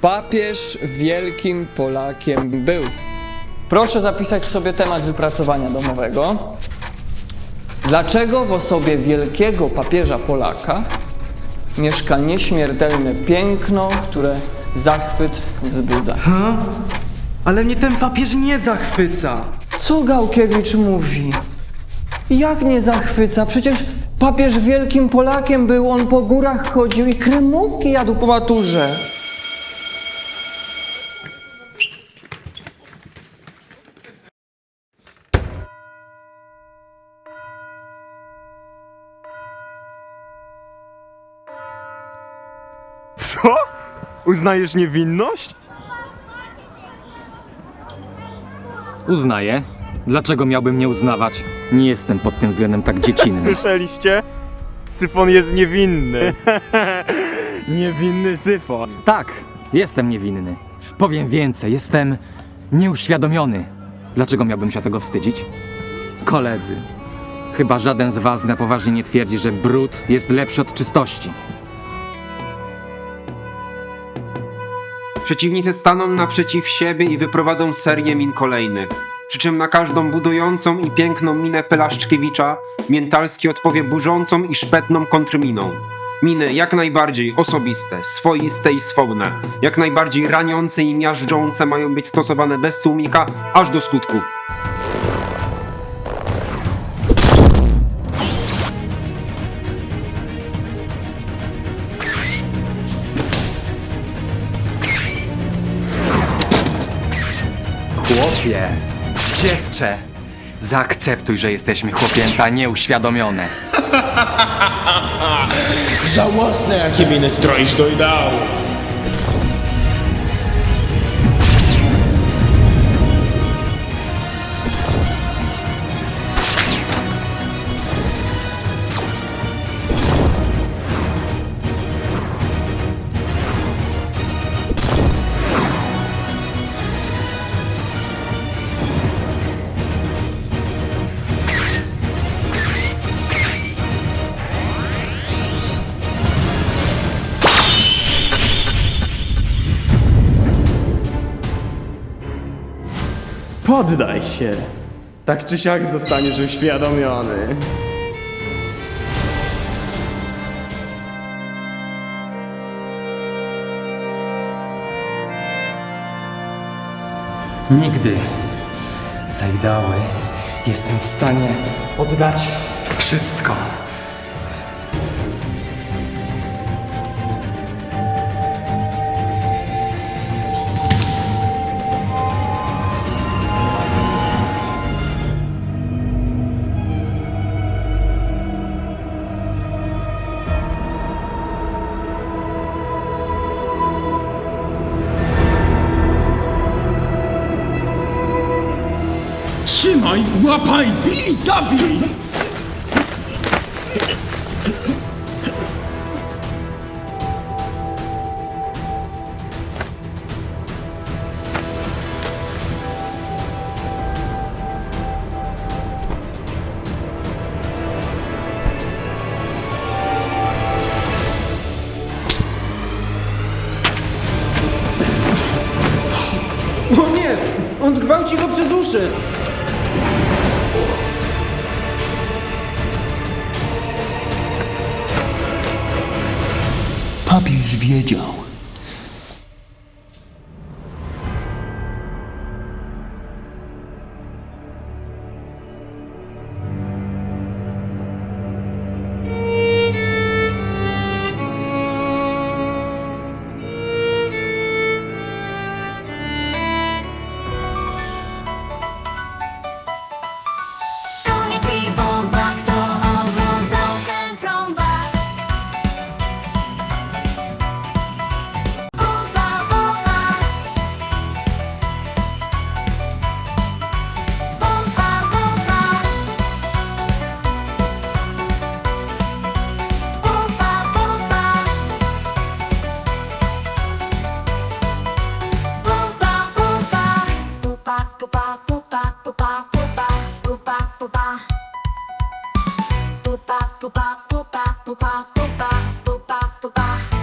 Papież wielkim Polakiem był. Proszę zapisać sobie temat wypracowania domowego. Dlaczego w osobie wielkiego papieża Polaka mieszka nieśmiertelne piękno, które zachwyt wzbudza? Ale mnie ten papież nie zachwyca. Co Gałkiewicz mówi? Jak nie zachwyca? Przecież papież wielkim Polakiem był, on po górach chodził i kremówki jadł po maturze. Co? Uznajesz niewinność? Uznaję. Dlaczego miałbym nie uznawać? Nie jestem pod tym względem tak dziecinny. Słyszeliście? Syfon jest niewinny. niewinny syfon. Tak, jestem niewinny. Powiem więcej, jestem nieuświadomiony. Dlaczego miałbym się tego wstydzić? Koledzy, chyba żaden z was na poważnie nie twierdzi, że brud jest lepszy od czystości. Przeciwnicy staną naprzeciw siebie i wyprowadzą serię min kolejnych. Przy czym na każdą budującą i piękną minę Pelaszczkiewicza Miętalski odpowie burzącą i szpetną kontrminą. Miny jak najbardziej osobiste, swoiste i swobodne, jak najbardziej raniące i miażdżące mają być stosowane bez tłumika aż do skutku. Chłopie, dziewczę, zaakceptuj, że jesteśmy chłopięta nieuświadomione. Żałosne jakie miny stroisz do ideałów. Poddaj się. Tak czy siak zostaniesz uświadomiony. Nigdy za ideały jestem w stanie oddać wszystko. Trzymaj, łapaj, bij, zabij! O nie! On zgwałci go przez uszy! Papież wiedział. Boop, bop, boop, bop, boop, bop, boop, bop, boop, bop.